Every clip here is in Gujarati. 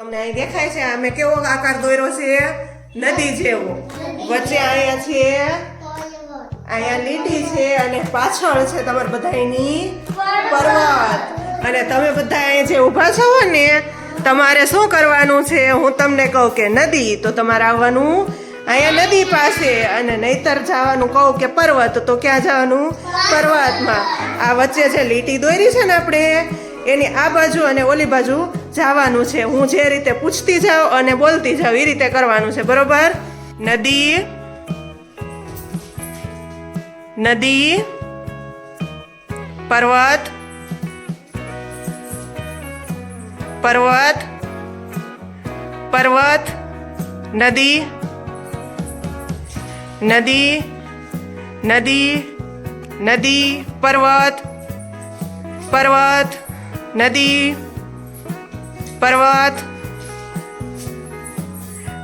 તમને અહીં દેખાય છે અમે કેવો આકાર દોર્યો છે? નદી જેવો. વચ્ચે અહીંયા છે, અહીંયા લીટી છે અને પાછળ છે તમારે બધાની પર્વત. અને તમે બધા અહીંયા જે ઊભા છો ને, તમારે શું કરવાનું છે? હું તમને કહું કે નદી. તો તમારે આવવાનું અહીંયા નદી પાસે અને નહીતર જવાનું કહું કે પર્વત. તો ક્યાં જવાનું? પર્વતમાં. આ વચ્ચે જે લીટી દોરી છે ને આપણે, એની આ બાજુ અને ઓલી બાજુ જવાનું છે. હું જે રીતે પૂછતી જાઉં અને બોલતી જાઉં એ રીતે કરવાનું છે. બરોબર? નદી. નદી. પર્વત. પર્વત. પર્વત. નદી. નદી. નદી. નદી. પર્વત. પર્વત. નદી. પર્વત.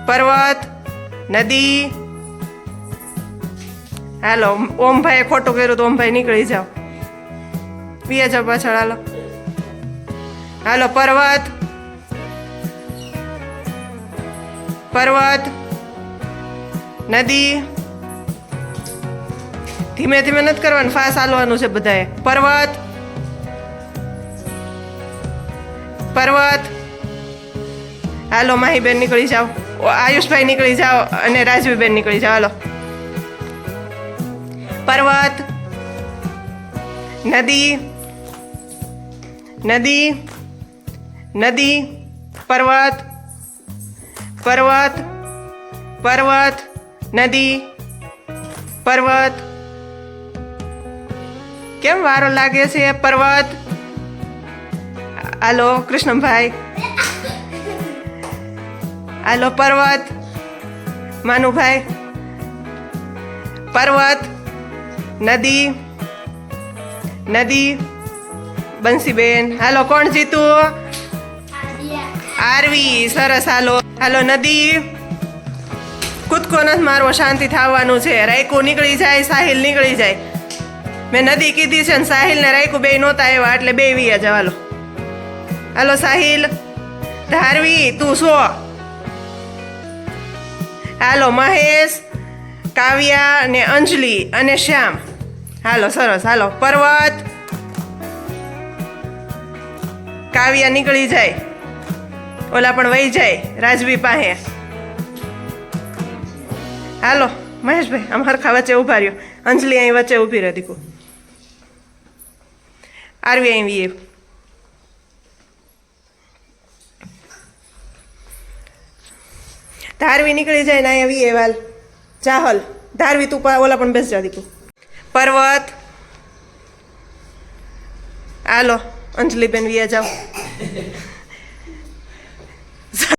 પર્વત, નદી. હાલો ઓમભાઈ ખોટું કર્યું તો ઓમભાઈ નીકળી જાઓ. પીએ જાઓ પાછળ, હાલો. હાલો, પર્વત. પર્વત, નદી. ધીમે ધીમે નથી કરવાનું, ફાસ હાલવાનું છે બધાએ. પર્વત. પર્વત. હાલો, માહીબેન નીકળી જાઓ. આયુષભાઈ નીકળી જાઓ અને રાજવીબેન નીકળી જાઓ. હાલો. પર્વત. નદી. નદી. નદી. પર્વત. પર્વત. પર્વત. નદી. પર્વત. કેમ વારો લાગે છે, પર્વત? હાલો કૃષ્ણભાઈ હાલો, પર્વત. માનુભાઈ. પર્વત. નદી. નદી. બંસીબેન. હાલો, કોણ જીતું? આરવી. સરસ, હાલો. હાલો, નદી. કૂદકો નથી મારવો, શાંતિ થવાનું છે. રાયકુ નીકળી જાય, સાહિલ નીકળી જાય. મેં નદી કીધી છે ને સાહિલ ને રાયકુ બે નહોતા આવ્યા, એટલે બે વી જ, હાલો. હાલો, સાહિલ. ધારવી, તું સો હાલો, મહેશ, કાવ્યા ને અંજલિ અને શ્યામ. હાલો, સરસ, હાલો, પર્વત. કાવ્યા નીકળી જાય. ઓલા પણ વહી જાય, રાજવી પાસે. હાલો, મહેશભાઈ, આમ હરખા વચ્ચે ઊભા રહ્યો. અંજલિ અહીં વચ્ચે ઊભી રહી, દીકું. આરવી અહીં ધારવી નીકળી જાય ને અહીંયા એ વાલ. ચાહલ ધારવી તું ઓલા પણ બેસ જા દીકું. પર્વત. હાલો, અંજલિબેન વિયા જાઓ.